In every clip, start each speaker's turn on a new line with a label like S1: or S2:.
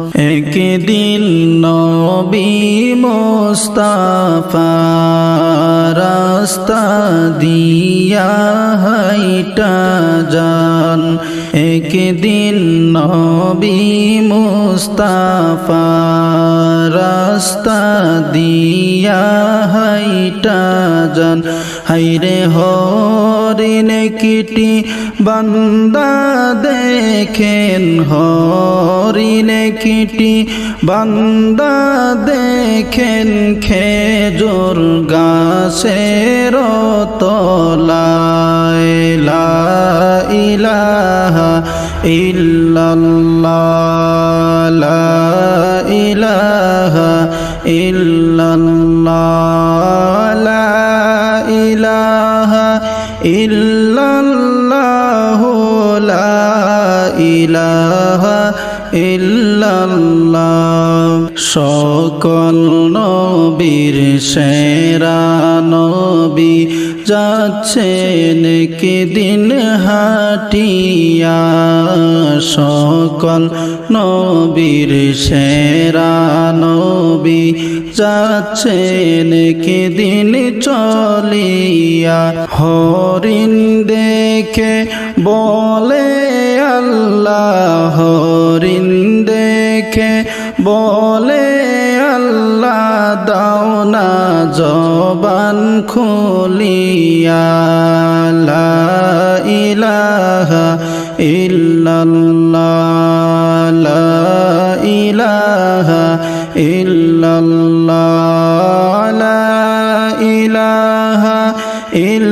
S1: একদিন নবী মোস্তাফা রাস্তা দিয়া হাইটা যান। একদিন নবী মোস্তাফা রাস্তা দিয়া হাইটা যান। হাইরে হরিনে কিটি বান্দা দেখেন হরিনে কিটি বান্দা দেখেন, খেজুর গাছের তলায়, লা ইলাহা ইল্লাল্লাহ, লা ইলাহা ইল্লাল্লাহ। ইল্লাল্লাহ লা ইলাহা ইল্লাল্লাহ। সকল নবীর সেরা নবী যাচ্ছেন কি দিন হাটিয়া সকল নবীর সেরা নবী যাচ্ছেন কি দিন চলিয়া? হরিণ দেখে বলে আল্লাহ, হরিণ দেখে বলে দাও না জবান খুলিয়া লা ইলাহা ইল্লাল্লাহ লা ইলাহা ইল্লাল্লাহ লা ইলাহা ইল্লাল্লাহ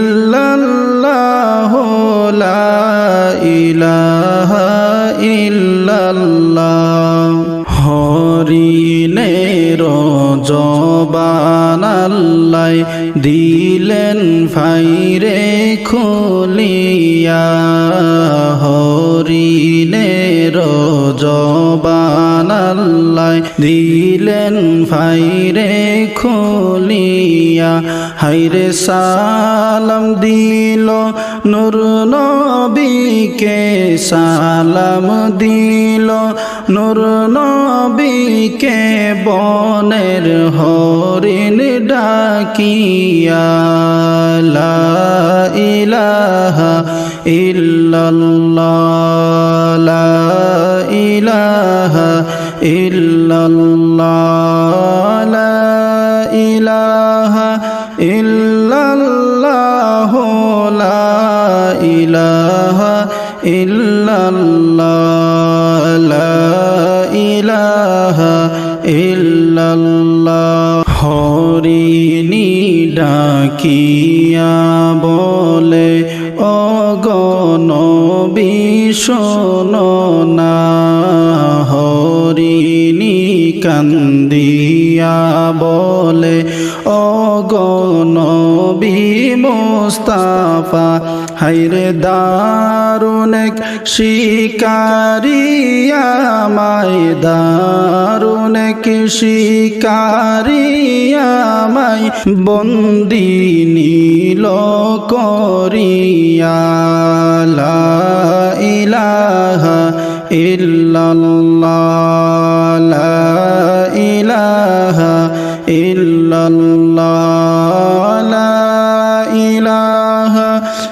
S1: ফাইরে খুলিয়া হাইরে সালাম দিল নূর নবীকে, সালাম দিল নূর নবীকে, বনের হরিণ ডাকিয়া, লা ইলাহা ইল্লাল্লাহ, লা হরিণী ডাকিয়া বলে অগণ বিষণ না হরিণী কান্দিয়া বলে অগণ মোস্তাফা হাইরে দারুণ শিকারিয়া মাই দারুণ শিকারিয়া মাই বন্দি নীল করিয়া, লা ইলাহা ইল্লাল্লাহ, লা ইলাহা ইল্লাল্লাহ।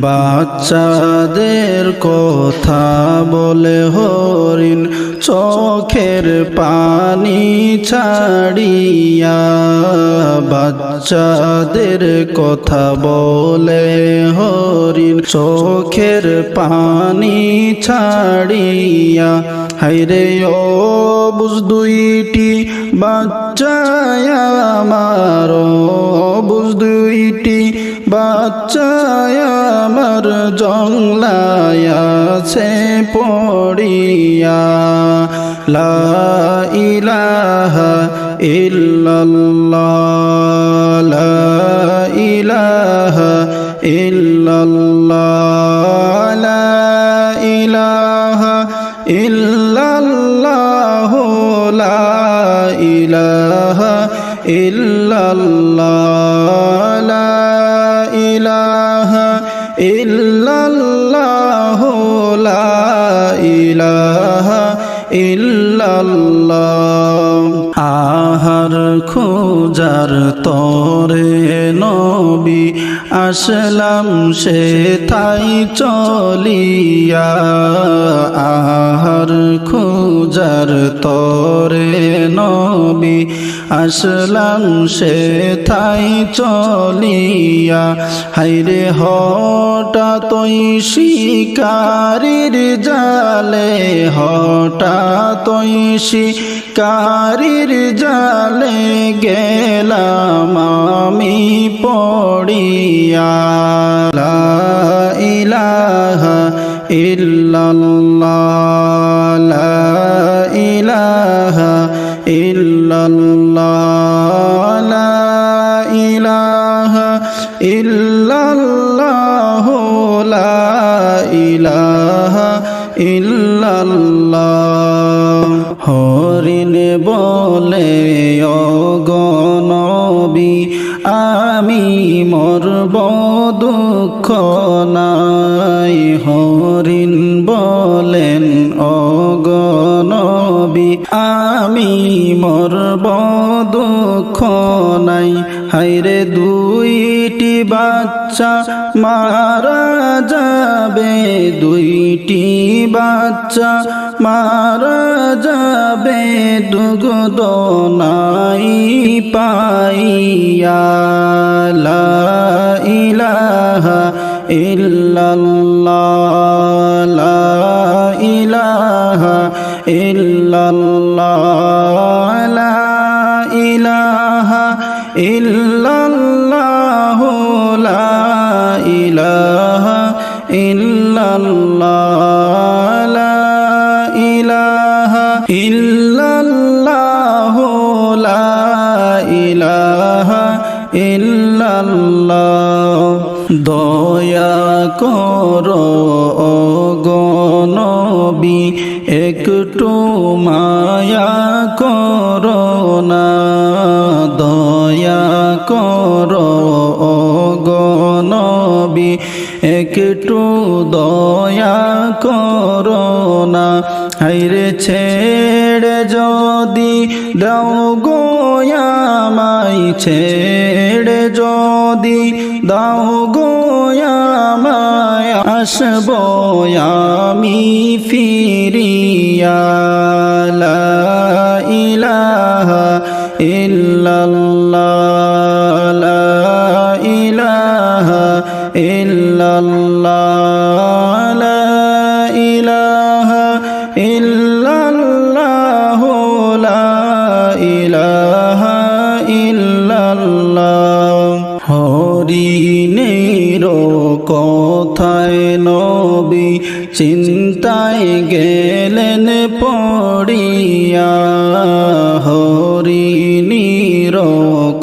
S1: বাচ্চাদের কথা বলে হরিণ চোখের পানি ছাড়িয়া বাচ্চাদের কথা বলে হরিণ চোখের পানি ছাড়িয়া। হাইরে ও বুঝ দুইটি বাচ্চায় আমার বুঝ দুইটি বাচ্চায় আমার জংলায় আছে পড়িয়া। লা ইলাহা ইল্লাল্লাহ খোঁজার তরে নবী আসলাম সে তাই চলিয়া। আহার খোঁজার তরে নবী আসলাম সে তাই চলিয়া হাইরে হঠাৎই শিকারির জালে হঠাৎই শিকারির জালে গেলাম আমি পড়িয়া। ইলাহা ইল্লাল্লাহ ইলাহা ইল্লাল্লাহ ইলাহা ইল্লাল্লাহ লা ইলাহা ইল্লাল্লাহ। বলে অগনবী আমি মরব দুঃখ নাই, হরিণ বলেন অগনবী আমি মরব দুঃখ নাই হাইরে দুইটি বাচ্চা মারা যাবে, দুইটি বাচ্চা মারা যাবে দুগদ নাই পাইয়া ইলাহা ইল্লাল্লাহ, লা ইলাহা ইল্লাল্লাহ, লা ইলাহা দয়া করো গনবী একটু মায়া করো না। দয়া করো গনবী একটু দয়া করো না। হাইরে ছেড়ে যদি দাও গোয়ামাই ছেড়ে যদি দাও গোয়ামায় আসব আমি ফিরিয়া। লা ইলাহা ইল্লাল্লাহ। লা ইলাহা ইল্লাল্লাহ। কথায় নবী চিন্তায় গেলেন পড়িয়া হরিণীর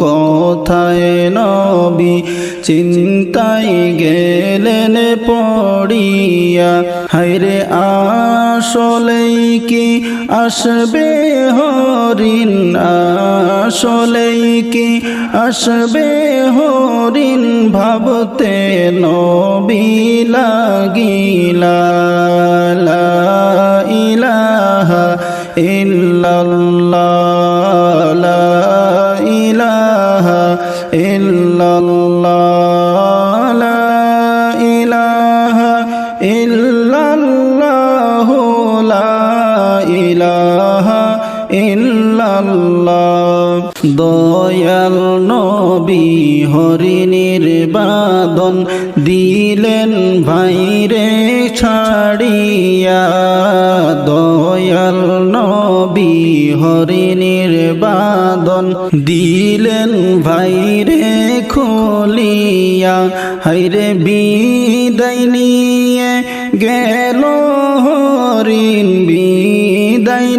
S1: কথায় নবী চিন্তায় গেলেন পড়িয়া হাইরে আসলেই কি আসবে হরিণ আসলেই কি? আসবে হরিণ ভাবতে নবী লাগিলা। দয়াল নবী হরিণীর বাদন দিলেন ভাইরে ছাড়িয়া। দয়াল নবী হরিণীর বাদন দিলেন ভাইরে খুলিয়া। হাইরে বিদায় গেল হরিণ, বিদায়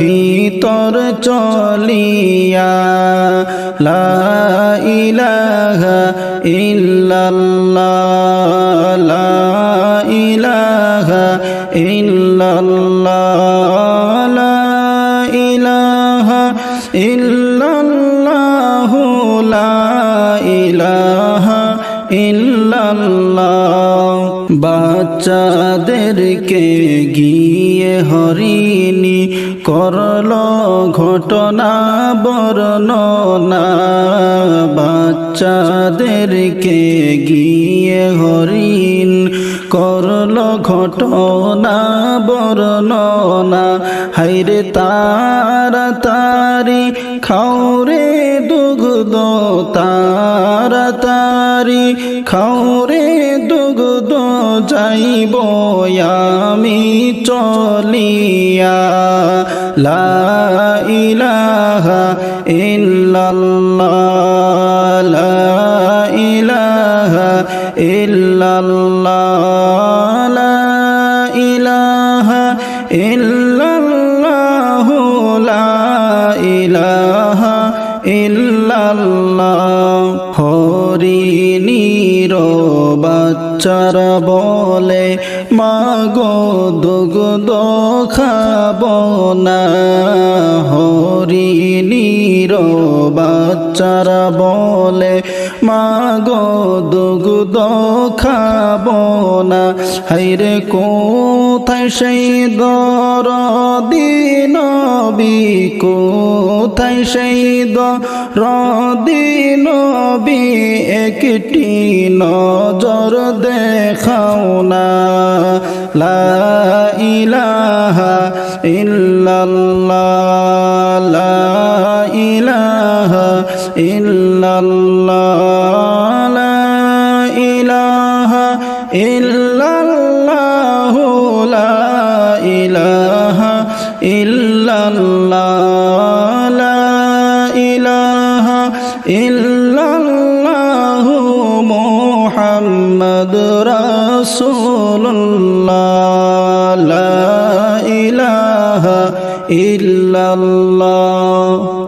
S1: ভিতর চলিয়া, লা ইলাহা ইল্লাল্লাহ, লা ইলাহা ইল্লাল্লাহ, লা ইলাহা ইল্লাল্লাহ, লা ইলাহা ইল্লাল্লাহ। বাচ্চাদেরকে গিয়ে হরি করল ঘটনা বর্ণনা। বাচ্চাদেরকে গিয়ে হরিণ করল ঘটনা বর্ণনা। হাইরে তারা তারি খাওরে দুগ্ধ, তারা তারি খাওরে দুগ্ধ। যাইব আমি চলিয়া। লা ইলাহা ইল্লাল্লাহ। বাচ্চারা বলে, মাগো দুগ্ধ খাব না। হরিণীর বাচ্চারা বলে, মাগো দুগ্ধ খাব না। হাইরে কোথায় সেই দর দিনবি কোথায় সেই দর দিনবি একটি নজর দেখাও না। লা ইলাহা ইল্লাল্লাহ লা ইলাহা ইল্লাল্লাহ রাসূলুল্লাহ লা ইলাহা ইল্লাল্লাহ